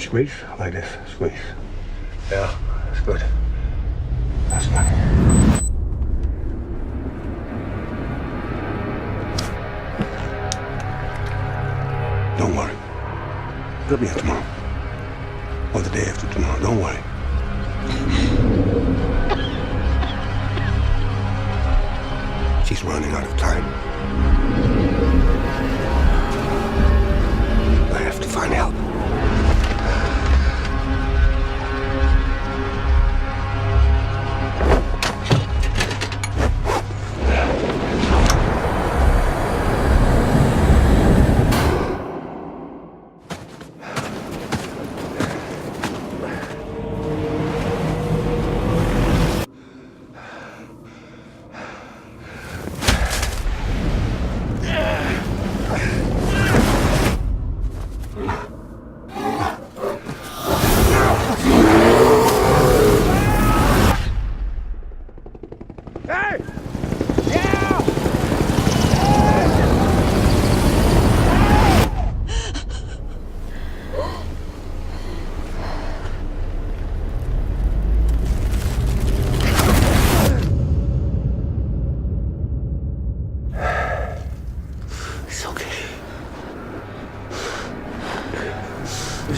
squeeze like this. Squeeze. Yeah, that's good. That's good. Don't worry. They'll be here tomorrow. Or the day after tomorrow. Don't worry. She's running out of time.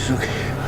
It's okay.